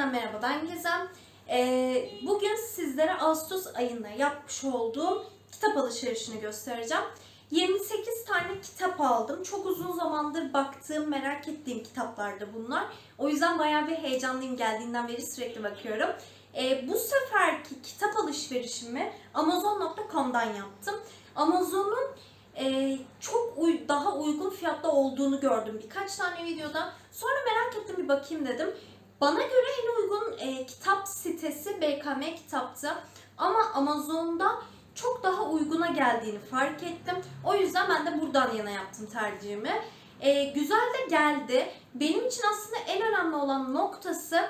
yeniden merhaba ben Gizem. Ee, bugün sizlere Ağustos ayında yapmış olduğum kitap alışverişini göstereceğim. 28 tane kitap aldım. Çok uzun zamandır baktığım, merak ettiğim kitaplardı bunlar. O yüzden bayağı bir heyecanlıyım geldiğinden beri sürekli bakıyorum. Ee, bu seferki kitap alışverişimi Amazon.com'dan yaptım. Amazon'un e, çok uy- daha uygun fiyatta olduğunu gördüm birkaç tane videoda. Sonra merak ettim bir bakayım dedim. Bana göre en uygun e, kitap sitesi BKM Kitap'tı. Ama Amazon'da çok daha uyguna geldiğini fark ettim. O yüzden ben de buradan yana yaptım tercihimi. E, güzel de geldi. Benim için aslında en önemli olan noktası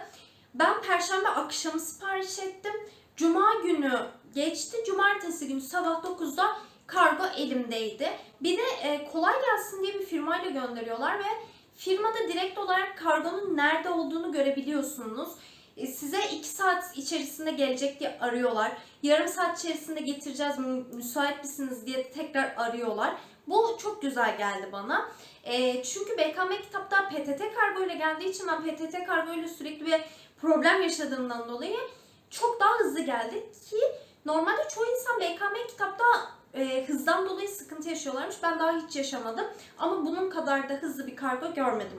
ben perşembe akşamı sipariş ettim. Cuma günü geçti. Cumartesi günü sabah 9'da kargo elimdeydi. Bir de e, kolay gelsin diye bir firmayla gönderiyorlar ve firmada direkt olarak kargonun nerede olduğunu görebiliyorsunuz. E, size 2 saat içerisinde gelecek diye arıyorlar. Yarım saat içerisinde getireceğiz mü- müsait misiniz diye tekrar arıyorlar. Bu çok güzel geldi bana. E, çünkü BKM kitapta PTT kargo ile geldiği için ben PTT kargo ile sürekli bir problem yaşadığımdan dolayı çok daha hızlı geldi ki normalde çoğu insan BKM kitapta e, hızdan dolayı sıkıntı yaşıyorlarmış. Ben daha hiç yaşamadım. Ama bunun kadar da hızlı bir kargo görmedim.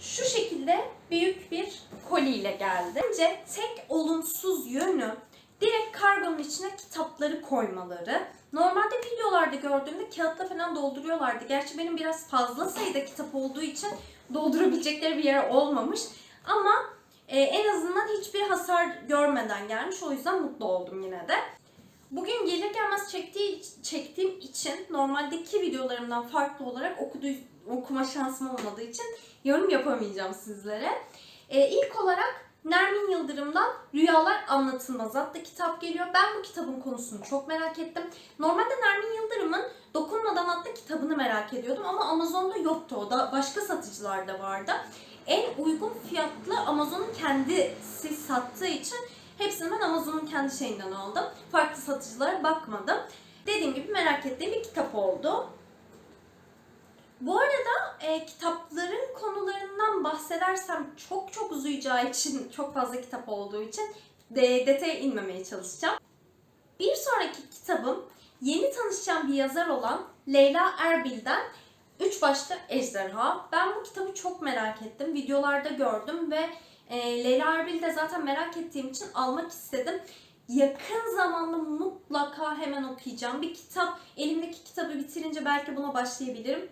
Şu şekilde büyük bir koli ile geldi. Bence tek olumsuz yönü direkt kargonun içine kitapları koymaları. Normalde videolarda gördüğümde kağıtla falan dolduruyorlardı. Gerçi benim biraz fazla sayıda kitap olduğu için doldurabilecekleri bir yer olmamış. Ama e, en azından hiçbir hasar görmeden gelmiş. O yüzden mutlu oldum yine de. Bugün gelir gelmez çektiği, çektiğim için normaldeki videolarımdan farklı olarak okuduğu, okuma şansım olmadığı için yorum yapamayacağım sizlere. Ee, ilk olarak Nermin Yıldırım'dan Rüyalar Anlatılmaz adlı kitap geliyor. Ben bu kitabın konusunu çok merak ettim. Normalde Nermin Yıldırım'ın Dokunmadan adlı kitabını merak ediyordum ama Amazon'da yoktu o da başka satıcılarda vardı. En uygun fiyatlı Amazon'un kendisi sattığı için Hepsini ben Amazon'un kendi şeyinden aldım. Farklı satıcılara bakmadım. Dediğim gibi merak ettiğim bir kitap oldu. Bu arada e, kitapların konularından bahsedersem çok çok uzayacağı için, çok fazla kitap olduğu için de, detaya inmemeye çalışacağım. Bir sonraki kitabım yeni tanışacağım bir yazar olan Leyla Erbil'den Üç Başlı Ejderha. Ben bu kitabı çok merak ettim. Videolarda gördüm ve e, Leyla Erbil'i de zaten merak ettiğim için almak istedim. Yakın zamanda mutlaka hemen okuyacağım. Bir kitap, elimdeki kitabı bitirince belki buna başlayabilirim.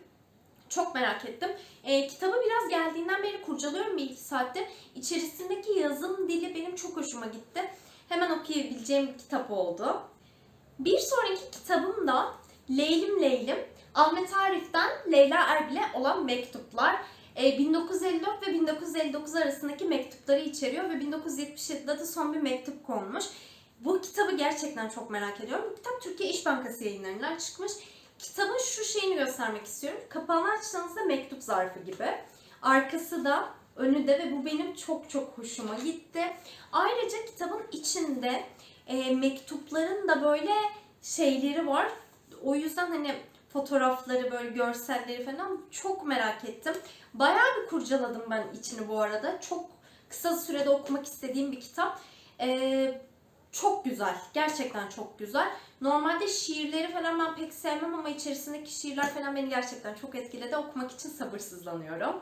Çok merak ettim. E, kitabı biraz geldiğinden beri kurcalıyorum bir iki saattir. İçerisindeki yazım dili benim çok hoşuma gitti. Hemen okuyabileceğim bir kitap oldu. Bir sonraki kitabım da Leylim Leylim. Ahmet Arif'ten Leyla Erbil'e olan mektuplar. E, 1954 ve 1959 arasındaki mektupları içeriyor ve 1977'de de son bir mektup konmuş. Bu kitabı gerçekten çok merak ediyorum. Bu kitap Türkiye İş Bankası yayınlarından çıkmış. Kitabın şu şeyini göstermek istiyorum. Kapağını açtığınızda mektup zarfı gibi. Arkası da önü de ve bu benim çok çok hoşuma gitti. Ayrıca kitabın içinde e, mektupların da böyle şeyleri var. O yüzden hani fotoğrafları böyle görselleri falan çok merak ettim. Bayağı bir kurcaladım ben içini bu arada. Çok kısa sürede okumak istediğim bir kitap. Ee, çok güzel. Gerçekten çok güzel. Normalde şiirleri falan ben pek sevmem ama içerisindeki şiirler falan beni gerçekten çok etkiledi. Okumak için sabırsızlanıyorum.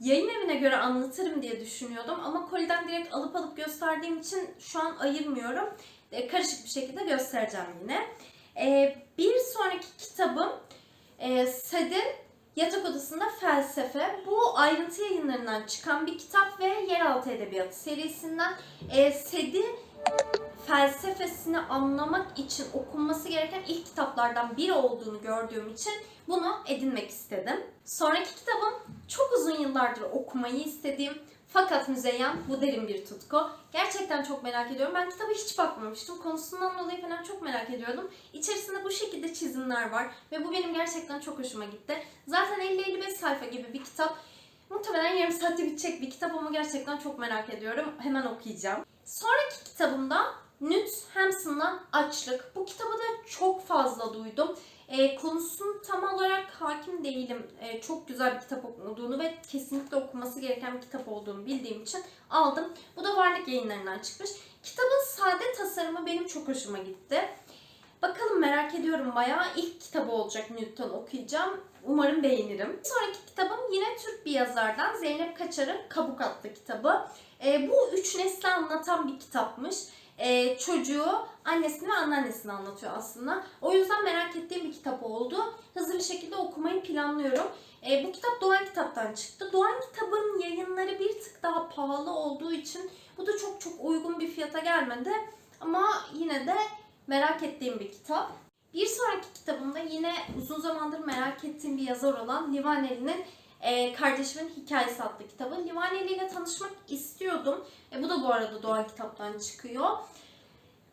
Yayın evine göre anlatırım diye düşünüyordum ama koliden direkt alıp alıp gösterdiğim için şu an ayırmıyorum. Ee, karışık bir şekilde göstereceğim yine. Ee, bir sonraki kitabım e, Sed'in Yatak Odasında Felsefe. Bu ayrıntı yayınlarından çıkan bir kitap ve Yeraltı Edebiyatı serisinden. E, Sed'i felsefesini anlamak için okunması gereken ilk kitaplardan biri olduğunu gördüğüm için bunu edinmek istedim. Sonraki kitabım çok uzun yıllardır okumayı istediğim fakat Müzeyyen bu derin bir tutku. Gerçekten çok merak ediyorum. Ben kitaba hiç bakmamıştım. Konusundan dolayı falan çok merak ediyordum. İçerisinde bu şekilde çizimler var ve bu benim gerçekten çok hoşuma gitti. Zaten 50-55 sayfa gibi bir kitap. Muhtemelen yarım saatte bitecek bir kitap ama gerçekten çok merak ediyorum. Hemen okuyacağım. Sonraki kitabımda Nüt Hampson'dan Açlık. Bu kitabı da çok fazla duydum. E, konusunu tam olarak hakim değilim. E, çok güzel bir kitap olduğunu ve kesinlikle okunması gereken bir kitap olduğunu bildiğim için aldım. Bu da Varlık yayınlarından çıkmış. Kitabın sade tasarımı benim çok hoşuma gitti. Bakalım merak ediyorum bayağı. İlk kitabı olacak Newton okuyacağım. Umarım beğenirim. Sonraki kitabım yine Türk bir yazardan Zeynep Kaçar'ın Kabuk adlı kitabı. E, bu üç nesli anlatan bir kitapmış. E, çocuğu, annesini ve anneannesini anlatıyor aslında. O yüzden merak ettiğim bir kitap oldu. Hızlı bir şekilde okumayı planlıyorum. E, bu kitap Doğan Kitap'tan çıktı. Doğan Kitab'ın yayınları bir tık daha pahalı olduğu için bu da çok çok uygun bir fiyata gelmedi. Ama yine de merak ettiğim bir kitap. Bir sonraki kitabımda yine uzun zamandır merak ettiğim bir yazar olan Livaneli'nin e, Kardeşimin Hikayesi adlı kitabı. Livaneli ile tanışmak istiyordum. E, bu da bu arada Doğan Kitap'tan çıkıyor.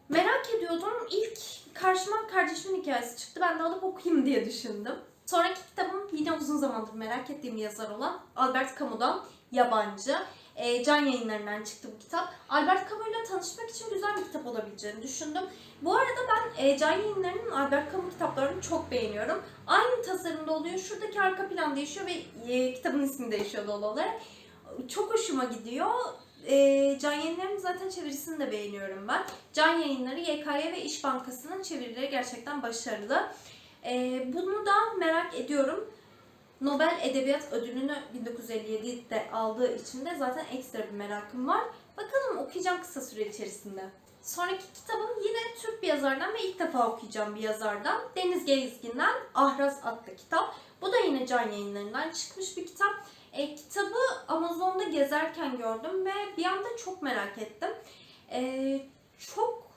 Merak ediyordum. İlk karşıma kardeşimin hikayesi çıktı. Ben de alıp okuyayım diye düşündüm. Sonraki kitabım yine uzun zamandır merak ettiğim yazar olan Albert Camus'dan Yabancı. E, Can yayınlarından çıktı bu kitap. Albert Camus ile tanışmak için güzel bir kitap olabileceğini düşündüm. Bu arada ben e, Can yayınlarının Albert Camus kitaplarını çok beğeniyorum. Aynı tasarımda oluyor. Şuradaki arka plan değişiyor ve e, kitabın ismi değişiyor doğal olarak. Çok hoşuma gidiyor. E, Can Yayınları'nın zaten çevirisini de beğeniyorum ben. Can Yayınları, YKY ve İş Bankası'nın çevirileri gerçekten başarılı. E, bunu da merak ediyorum. Nobel Edebiyat Ödülünü 1957'de aldığı için de zaten ekstra bir merakım var. Bakalım okuyacağım kısa süre içerisinde. Sonraki kitabım yine Türk bir yazardan ve ilk defa okuyacağım bir yazardan. Deniz Gezgin'den Ahraz adlı kitap. Bu da yine Can Yayınları'ndan çıkmış bir kitap. E, kitabı Amazon'da gezerken gördüm ve bir anda çok merak ettim. E, çok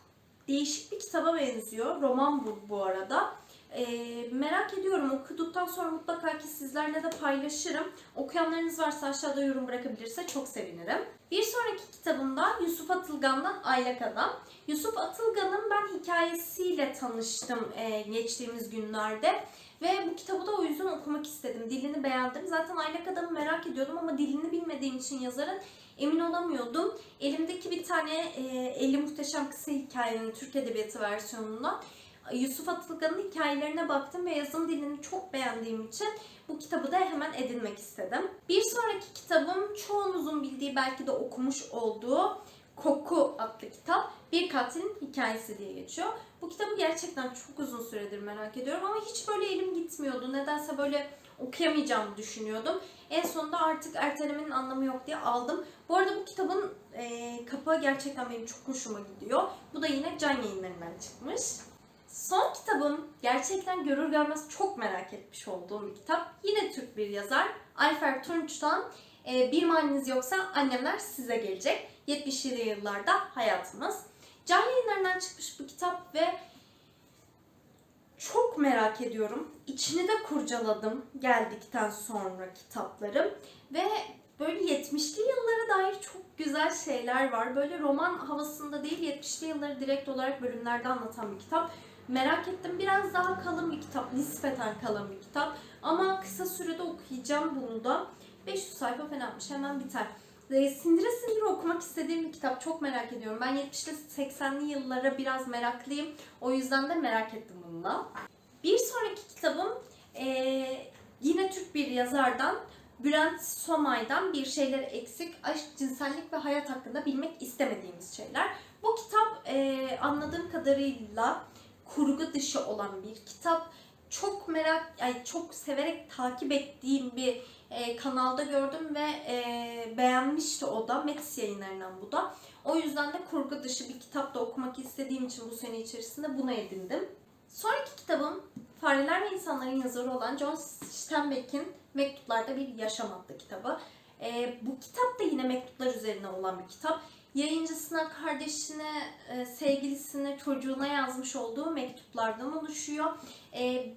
değişik bir kitaba benziyor. Roman bu bu arada. E, merak ediyorum. Okuduktan sonra mutlaka ki sizlerle de paylaşırım. Okuyanlarınız varsa aşağıda yorum bırakabilirse çok sevinirim. Bir sonraki kitabımda Yusuf Atılgan'dan Aylak Adam. Yusuf Atılgan'ın ben hikayesiyle tanıştım e, geçtiğimiz günlerde. Ve bu kitabı da o yüzden okumak istedim. Dilini beğendim. Zaten Aylak Adam'ı merak ediyordum ama dilini bilmediğim için yazarın emin olamıyordum. Elimdeki bir tane e, 50 Muhteşem Kısa Hikayenin Türk Edebiyatı versiyonundan Yusuf Atılgan'ın hikayelerine baktım ve yazım dilini çok beğendiğim için bu kitabı da hemen edinmek istedim. Bir sonraki kitabım çoğunuzun bildiği belki de okumuş olduğu Koku adlı kitap bir katilin hikayesi diye geçiyor. Bu kitabı gerçekten çok uzun süredir merak ediyorum ama hiç böyle elim gitmiyordu. Nedense böyle okuyamayacağımı düşünüyordum. En sonunda artık ertelemenin anlamı yok diye aldım. Bu arada bu kitabın e, kapağı gerçekten benim çok hoşuma gidiyor. Bu da yine Can Yayınları'ndan çıkmış. Son kitabım gerçekten görür görmez çok merak etmiş olduğum bir kitap. Yine Türk bir yazar. Ayfer Tunç'tan e, Bir Maniniz Yoksa Annemler Size Gelecek. 70'li yıllarda hayatımız. Can yayınlarından çıkmış bu kitap ve çok merak ediyorum. İçini de kurcaladım geldikten sonra kitaplarım ve böyle 70'li yıllara dair çok güzel şeyler var. Böyle roman havasında değil 70'li yılları direkt olarak bölümlerde anlatan bir kitap. Merak ettim. Biraz daha kalın bir kitap. Nispeten kalın bir kitap. Ama kısa sürede okuyacağım bunu da. 500 sayfa falanmış. Hemen biter. E, Sindire sindire okumak istediğim bir kitap. Çok merak ediyorum. Ben 70'li 80'li yıllara biraz meraklıyım. O yüzden de merak ettim bununla. Bir sonraki kitabım e, yine Türk bir yazardan Bülent Somay'dan Bir Şeyler Eksik, Aşk, Cinsellik ve Hayat hakkında bilmek istemediğimiz şeyler. Bu kitap e, anladığım kadarıyla kurgu dışı olan bir kitap. Çok merak, yani çok severek takip ettiğim bir e, kanalda gördüm ve e, beğenmişti o da. Metis yayınlarından bu da. O yüzden de kurgu dışı bir kitap da okumak istediğim için bu sene içerisinde bunu edindim. Sonraki kitabım Fareler ve İnsanların yazarı olan John Steinbeck'in Mektuplarda Bir Yaşam adlı kitabı. E, bu kitap da yine mektuplar üzerine olan bir kitap. Yayıncısına, kardeşine, e, sevgilisine, çocuğuna yazmış olduğu mektuplardan oluşuyor. E,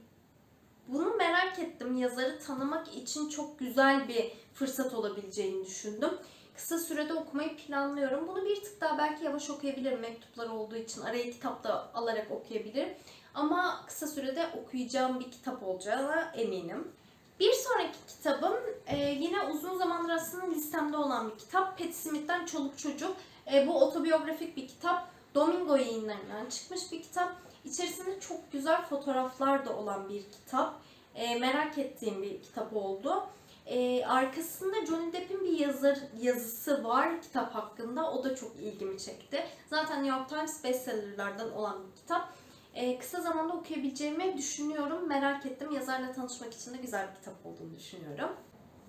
bunu merak ettim. Yazarı tanımak için çok güzel bir fırsat olabileceğini düşündüm. Kısa sürede okumayı planlıyorum. Bunu bir tık daha belki yavaş okuyabilirim mektuplar olduğu için. Araya kitap da alarak okuyabilirim. Ama kısa sürede okuyacağım bir kitap olacağına eminim. Bir sonraki kitabım e, yine uzun zamandır aslında listemde olan bir kitap. Patti Smith'ten Çoluk Çocuk. E, bu otobiyografik bir kitap. Domingo yayınlarından çıkmış bir kitap. İçerisinde çok güzel fotoğraflar da olan bir kitap. E, merak ettiğim bir kitap oldu. E, arkasında Johnny Depp'in bir yazar yazısı var kitap hakkında. O da çok ilgimi çekti. Zaten New York Times bestsellerlerden olan bir kitap. E, kısa zamanda okuyabileceğimi düşünüyorum. Merak ettim. Yazarla tanışmak için de güzel bir kitap olduğunu düşünüyorum.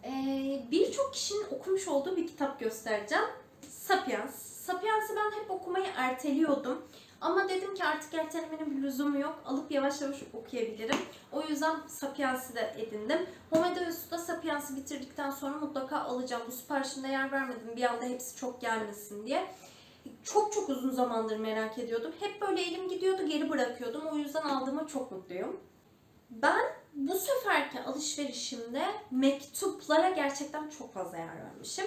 E, Birçok kişinin okumuş olduğu bir kitap göstereceğim. Sapiens. Sapiens'i ben hep okumayı erteliyordum. Ama dedim ki artık ertelemenin bir lüzumu yok. Alıp yavaş yavaş okuyabilirim. O yüzden Sapiens'i de edindim. Homedeus'ta Sapiens'i bitirdikten sonra mutlaka alacağım. Bu siparişinde yer vermedim. Bir anda hepsi çok gelmesin diye. Çok çok uzun zamandır merak ediyordum. Hep böyle elim gidiyordu geri bırakıyordum. O yüzden aldığıma çok mutluyum. Ben bu seferki alışverişimde mektuplara gerçekten çok fazla yer vermişim.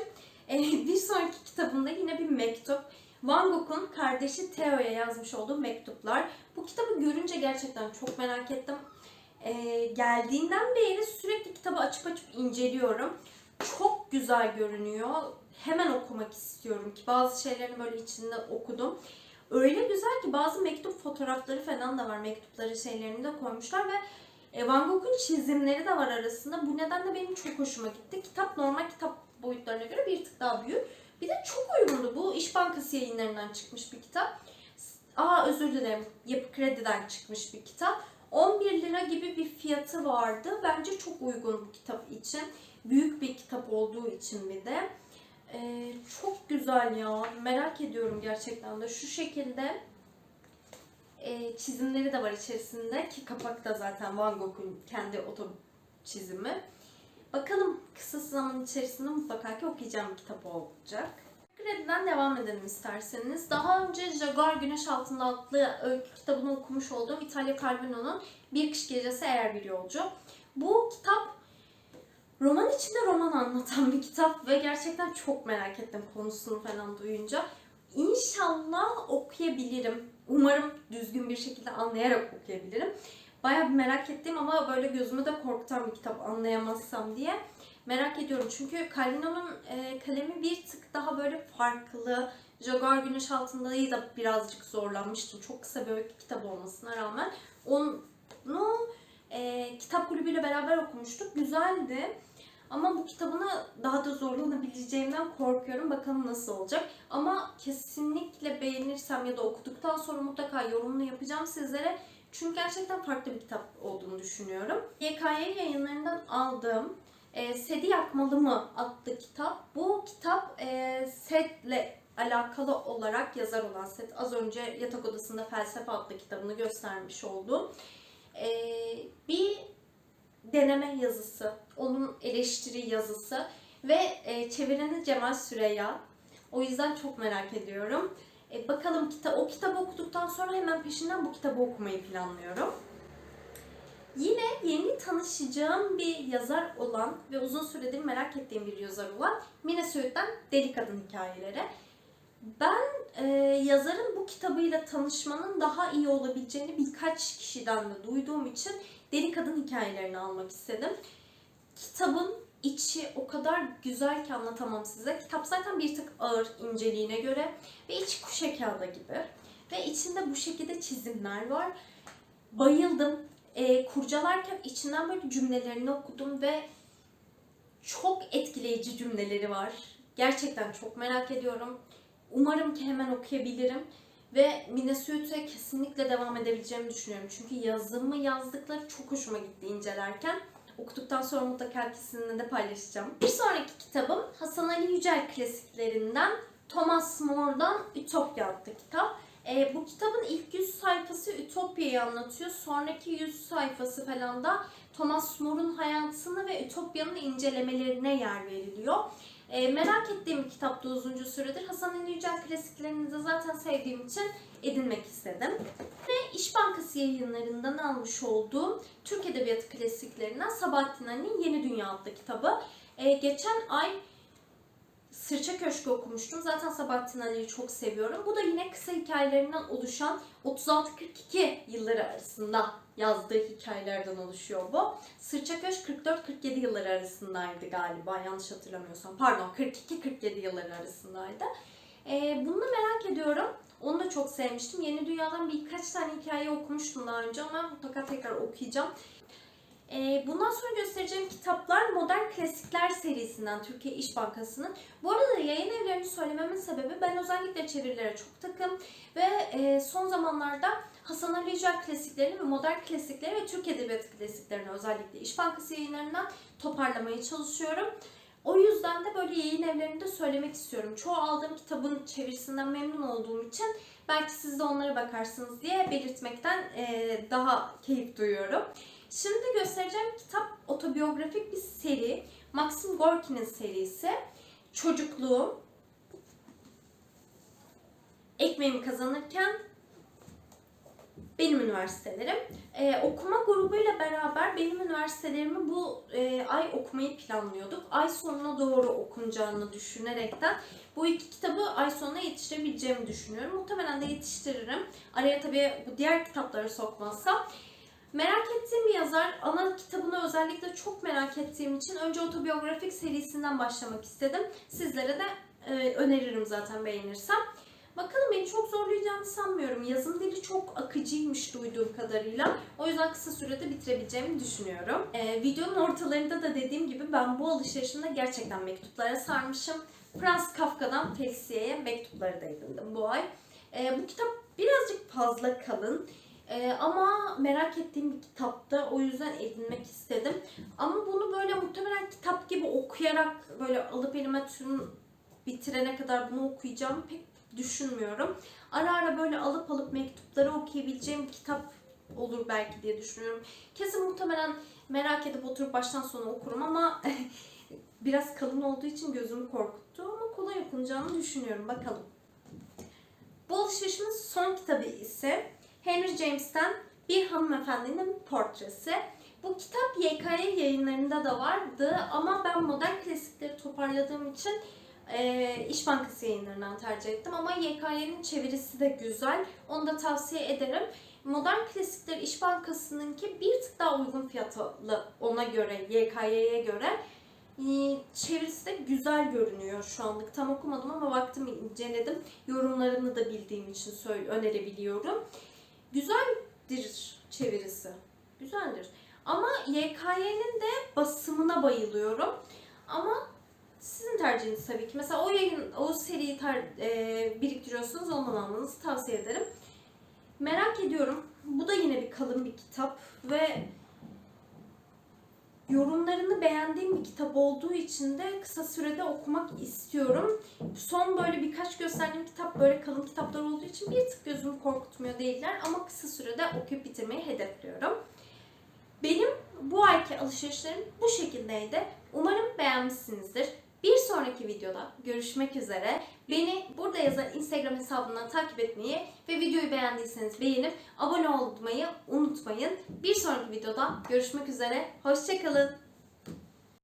Ee, bir sonraki kitabımda yine bir mektup. Van Gogh'un kardeşi Theo'ya yazmış olduğu mektuplar. Bu kitabı görünce gerçekten çok merak ettim. Ee, geldiğinden beri sürekli kitabı açıp açıp inceliyorum. Çok güzel görünüyor. Hemen okumak istiyorum ki bazı şeylerini böyle içinde okudum. Öyle güzel ki bazı mektup fotoğrafları falan da var. Mektupları şeylerini de koymuşlar ve e, Van Gogh'un çizimleri de var arasında. Bu nedenle benim çok hoşuma gitti. Kitap normal kitap boyutlarına göre bir tık daha büyük. Bir de çok uygundu. Bu İş Bankası yayınlarından çıkmış bir kitap. Aa özür dilerim. Yapı Kredi'den çıkmış bir kitap. 11 lira gibi bir fiyatı vardı. Bence çok uygun bu kitap için. Büyük bir kitap olduğu için bir de. Ee, çok güzel ya. Merak ediyorum gerçekten de. Şu şekilde e, çizimleri de var içerisinde ki kapak da zaten Van Gogh'un kendi oto çizimi. Bakalım kısa zaman içerisinde mutlaka ki okuyacağım kitap olacak. Kredi'den devam edelim isterseniz. Daha önce Jaguar Güneş Altında adlı öykü kitabını okumuş olduğum İtalya Calvino'nun Bir Kış Gecesi Eğer Bir Yolcu. Bu kitap roman içinde roman anlatan bir kitap ve gerçekten çok merak ettim konusunu falan duyunca. İnşallah okuyabilirim. Umarım düzgün bir şekilde anlayarak okuyabilirim. Bayağı bir merak ettiğim ama böyle gözümü de korkutan bir kitap anlayamazsam diye merak ediyorum. Çünkü Calvino'nun e, kalemi bir tık daha böyle farklı. Jaguar Güneş Altında'yı da birazcık zorlanmıştım. Çok kısa bir kitap olmasına rağmen. Onu e, kitap kulübüyle beraber okumuştuk. Güzeldi. Ama bu kitabını daha da zorlanabileceğimden korkuyorum. Bakalım nasıl olacak. Ama kesinlikle beğenirsem ya da okuduktan sonra mutlaka yorumunu yapacağım sizlere. Çünkü gerçekten farklı bir kitap olduğunu düşünüyorum. YKY yayınlarından aldığım e, Sedi Yakmalı mı adlı kitap. Bu kitap e, setle alakalı olarak yazar olan Set az önce Yatak Odasında Felsefe adlı kitabını göstermiş oldu. E, bir deneme yazısı, onun eleştiri yazısı ve e, çevireni Cemal Süreyya. O yüzden çok merak ediyorum. E, bakalım kita o kitabı okuduktan sonra hemen peşinden bu kitabı okumayı planlıyorum. Yine yeni tanışacağım bir yazar olan ve uzun süredir merak ettiğim bir yazar olan Mine Söğüt'ten Deli Kadın Hikayeleri. Ben e, yazarın bu kitabıyla tanışmanın daha iyi olabileceğini birkaç kişiden de duyduğum için Deli Kadın Hikayelerini almak istedim. Kitabın içi o kadar güzel ki anlatamam size. Kitap zaten bir tık ağır inceliğine göre ve içi kuşe kağıdı gibi. Ve içinde bu şekilde çizimler var. Bayıldım. E, kurcalarken içinden böyle cümlelerini okudum ve çok etkileyici cümleleri var. Gerçekten çok merak ediyorum. Umarım ki hemen okuyabilirim. Ve Söğüt'e kesinlikle devam edebileceğimi düşünüyorum. Çünkü yazımı yazdıkları çok hoşuma gitti incelerken. Okuduktan sonra mutlaka sizinle de paylaşacağım. Bir sonraki kitabım Hasan Ali Yücel klasiklerinden Thomas More'dan Ütopya adlı kitap. E, bu kitabın ilk 100 sayfası Ütopya'yı anlatıyor. Sonraki 100 sayfası falan da Thomas More'un hayatını ve Ütopya'nın incelemelerine yer veriliyor. E, merak ettiğim bir kitaptı uzunca süredir. Hasan Ali Yücel klasiklerini de zaten sevdiğim için edinmek istedim. Ve İş Bankası yayınlarından almış olduğum Türk Edebiyatı klasiklerinden Sabahattin Ali'nin Yeni Dünya adlı kitabı. E, geçen ay Sırça Köşkü okumuştum. Zaten Sabahattin Ali'yi çok seviyorum. Bu da yine kısa hikayelerinden oluşan 36-42 yılları arasında yazdığı hikayelerden oluşuyor bu. Sırça Köşk 44-47 yılları arasındaydı galiba yanlış hatırlamıyorsam. Pardon 42-47 yılları arasındaydı. Ee, bunu da merak ediyorum. Onu da çok sevmiştim. Yeni Dünya'dan birkaç tane hikaye okumuştum daha önce ama mutlaka tekrar okuyacağım. Ee, bundan sonra göstereceğim kitaplar Modern Klasikler serisinden Türkiye İş Bankası'nın. Bu arada yayın evlerini söylememin sebebi ben özellikle çevirilere çok takım ve e, son zamanlarda Hasan Ali Yücel klasiklerini ve modern klasikleri ve Türk Edebiyatı klasiklerini özellikle İş Bankası yayınlarından toparlamaya çalışıyorum. O yüzden de böyle yayın evlerinde söylemek istiyorum. Çoğu aldığım kitabın çevirisinden memnun olduğum için belki siz de onlara bakarsınız diye belirtmekten e, daha keyif duyuyorum. Şimdi göstereceğim kitap otobiyografik bir seri. Maxim Gorki'nin serisi. Çocukluğum, ekmeğimi kazanırken benim üniversitelerim. Ee, okuma grubuyla beraber benim üniversitelerimi bu e, ay okumayı planlıyorduk. Ay sonuna doğru okunacağını düşünerekten bu iki kitabı ay sonuna yetiştirebileceğimi düşünüyorum. Muhtemelen de yetiştiririm. Araya tabii bu diğer kitapları sokmazsam. Merak ettiğim bir yazar, ana kitabını özellikle çok merak ettiğim için önce otobiyografik serisinden başlamak istedim. Sizlere de e, öneririm zaten beğenirsem. Bakalım beni çok zorlayacağını sanmıyorum. Yazım dili çok akıcıymış duyduğum kadarıyla. O yüzden kısa sürede bitirebileceğimi düşünüyorum. Ee, videonun ortalarında da dediğim gibi ben bu alışverişimde gerçekten mektuplara sarmışım. Franz Kafka'dan Feksiye'ye mektupları da bu ay. Ee, bu kitap birazcık fazla kalın. Ee, ama merak ettiğim bir kitaptı. O yüzden edinmek istedim. Ama bunu böyle muhtemelen kitap gibi okuyarak böyle alıp elime tüm bitirene kadar bunu okuyacağım pek düşünmüyorum. Ara ara böyle alıp alıp mektupları okuyabileceğim kitap olur belki diye düşünüyorum. Kesin muhtemelen merak edip oturup baştan sona okurum ama biraz kalın olduğu için gözümü korkuttu ama kolay okunacağını düşünüyorum. Bakalım. Bu alışverişimin son kitabı ise Henry James'ten Bir Hanımefendinin Portresi. Bu kitap YKY yayınlarında da vardı ama ben modern klasikleri toparladığım için e, İş Bankası yayınlarından tercih ettim ama YKY'nin çevirisi de güzel. Onu da tavsiye ederim. Modern klasikler İş Bankası'nınki bir tık daha uygun fiyatlı ona göre, YKY'ye göre. Ee, Çevirisi de güzel görünüyor şu anlık. Tam okumadım ama baktım inceledim. Yorumlarını da bildiğim için söyle, önerebiliyorum. Güzeldir çevirisi. Güzeldir. Ama YKY'nin de basımına bayılıyorum. Ama sizin tercihiniz tabii ki. Mesela o yayın, o seriyi ter, e, biriktiriyorsunuz ondan almanızı tavsiye ederim. Merak ediyorum. Bu da yine bir kalın bir kitap ve yorumlarını beğendiğim bir kitap olduğu için de kısa sürede okumak istiyorum. Son böyle birkaç gösterdiğim kitap böyle kalın kitaplar olduğu için bir tık gözümü korkutmuyor değiller ama kısa sürede okuyup bitirmeyi hedefliyorum. Benim bu ayki alışverişlerim bu şekildeydi. Umarım beğenmişsinizdir. Bir sonraki videoda görüşmek üzere. Beni burada yazan Instagram hesabından takip etmeyi ve videoyu beğendiyseniz beğenip abone olmayı unutmayın. Bir sonraki videoda görüşmek üzere. Hoşçakalın.